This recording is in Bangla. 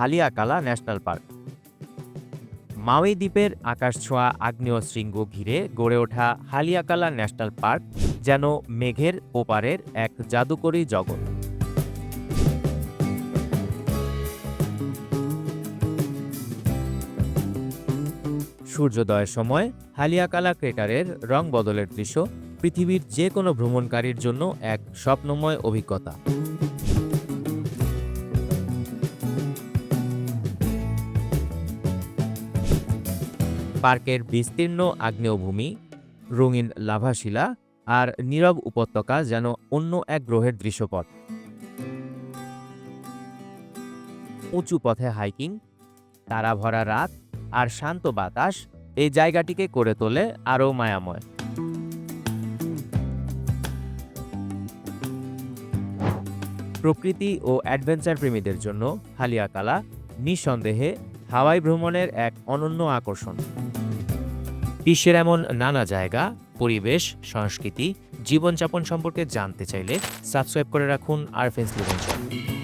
হালিয়াকালা ন্যাশনাল পার্ক। মাউই দ্বীপের আকাশ ছোঁয়া আগ্নেয় শৃঙ্গ ঘিরে গড়ে ওঠা হালিয়াকালা ন্যাশনাল পার্ক যেন মেঘের ওপারের এক জাদুকরী জগৎ। সূর্যোদয়ের সময় হালিয়াকালা ক্রেটারের রং বদলের দৃশ্য পৃথিবীর যে কোনো ভ্রমণকারীর জন্য এক স্বপ্নময় অভিজ্ঞতা। পার্কের বিস্তীর্ণ আগ্নেয়ভূমি, রঙিন লাভাশিলা আর নীরব উপত্যকা যেন অন্য এক গ্রহের দৃশ্যপট। উঁচু পথে হাইকিং, তারা ভরা রাত আর শান্ত বাতাস এই জায়গাটিকে করে তোলে আরও মায়াময়। প্রকৃতি ও অ্যাডভেঞ্চার প্রেমীদের জন্য হালিয়াকালা নিঃসন্দেহে হাওয়াই ভ্রমণের এক অনন্য আকর্ষণ। বিশ্বের এমন নানা জায়গা, পরিবেশ, সংস্কৃতি, জীবনযাপন সম্পর্কে জানতে চাইলে সাবস্ক্রাইব করে রাখুন আরফেন্স লিভেন